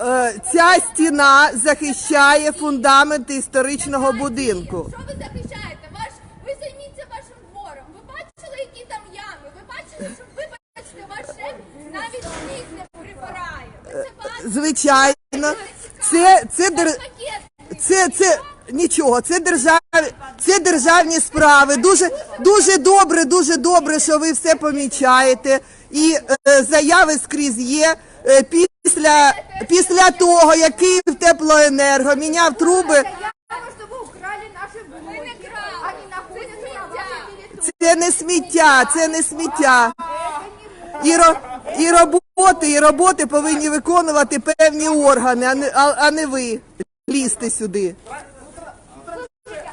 е, ця стіна захищає фундаменти історичного будинку. Що ви захищаєте? Ваш ви займіться вашим двором. Ви бачили, які там ями? Ви бачили, що вибачте, ваш шеф навіть сніг не прибирає. Ви це бачите? Звичайно, це, це, дер... Це, це нічого, це держав... це державні справи. Дуже, дуже добре, дуже добре, що ви все помічаєте. І е, заяви скрізь є. Е, після, після того, як Київ теплоенерго міняв труби, це не сміття, це не сміття. І, ро... і роботи, і роботи повинні виконувати певні органи, а не, а, а не ви лізьте сюди.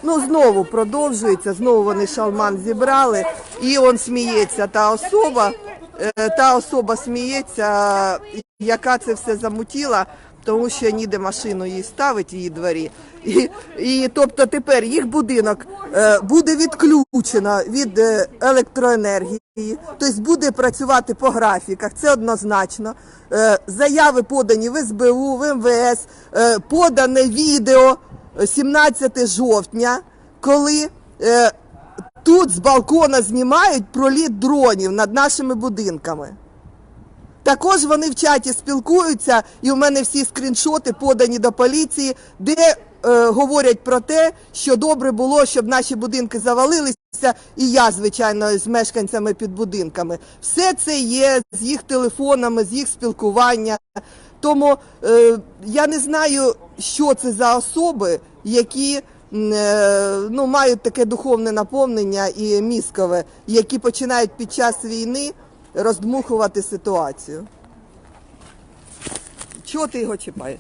Ну, знову продовжується, знову вони шалман зібрали, і он сміється. Та особа, е, та особа сміється, яка це все замутіла, тому що ніде машину їй ставить її дворі. І, і тобто тепер їх будинок е, буде відключено від е, електроенергії, тобто буде працювати по графіках, це однозначно. Е, заяви подані в СБУ, в МВС, е, подане відео 17 жовтня, коли е, тут з балкона знімають проліт дронів над нашими будинками. Також вони в чаті спілкуються, і у мене всі скріншоти подані до поліції, де е, говорять про те, що добре було, щоб наші будинки завалилися, і я, звичайно, з мешканцями під будинками. Все це є з їх телефонами, з їх спілкування. Тому е, я не знаю, що це за особи, які е, ну, мають таке духовне наповнення і мізкове, які починають під час війни роздмухувати ситуацію. Чого ти його чіпаєш?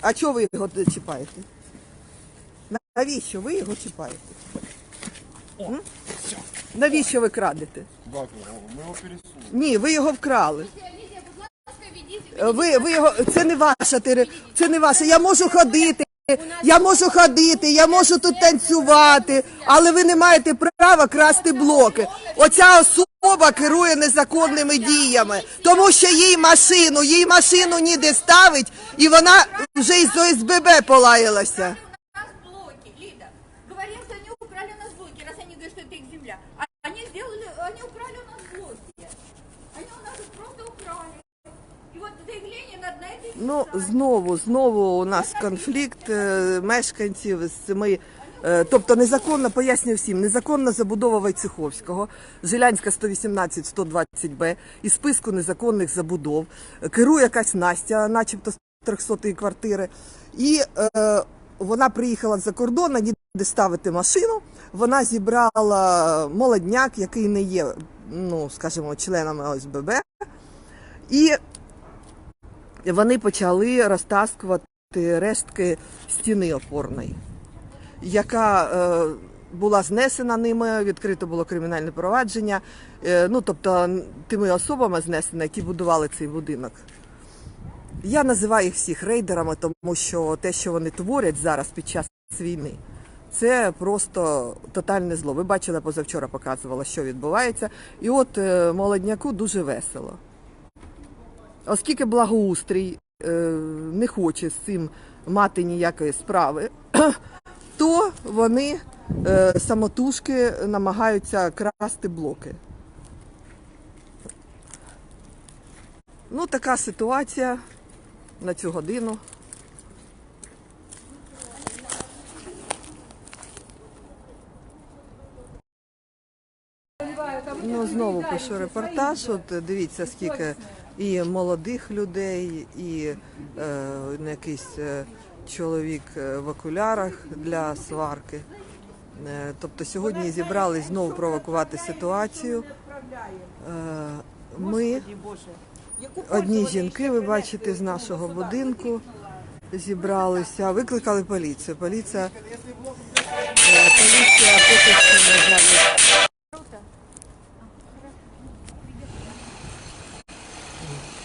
А чого ви його чіпаєте? Навіщо ви його чіпаєте? М? Навіщо ви крадете? Его пересунули. Ні, ви його вкрали. Лідія, будь ласка, відійдіть. Ви, ви його, це не ваша тери, це не ваша. Я можу ходити, я можу ходити, я можу тут танцювати, але ви не маєте права красти блоки. Оця особа керує незаконними діями, тому що їй машину, їй машину ніде ставить, і вона вже із ОСББ полаялася. Ну, знову, знову у нас конфлікт е, мешканців з цими. е, Тобто незаконно пояснюю всім, незаконна забудова Войцеховського, Жилянська 118 120 Б із списку незаконних забудов. Керує якась Настя, начебто з 300-ї квартири. І е, вона приїхала за кордон, ніде ставити машину. Вона зібрала молодняк, який не є, ну скажімо, членами ОСББ. І вони почали розтаскувати рештки стіни опорної, яка е, була знесена ними, відкрито було кримінальне провадження. Е, ну, тобто тими особами знесена, які будували цей будинок. Я називаю їх всіх рейдерами, тому що те, що вони творять зараз під час війни, це просто тотальне зло. Ви бачили, позавчора показувала, що відбувається. І от е, молодняку дуже весело. Оскільки благоустрій е, не хоче з цим мати ніякої справи, то вони е, самотужки намагаються красти блоки. Ну, така ситуація на цю годину. Ну, знову пишу репортаж. От дивіться, скільки і молодих людей, і е, якийсь е, чоловік е, в окулярах для сварки. Е, тобто сьогодні зібрались знову провокувати ситуацію. Е, ми, одні жінки, ви бачите, з нашого будинку зібралися, викликали поліцію. Поліція, е, поліція поки що, на жаль, you.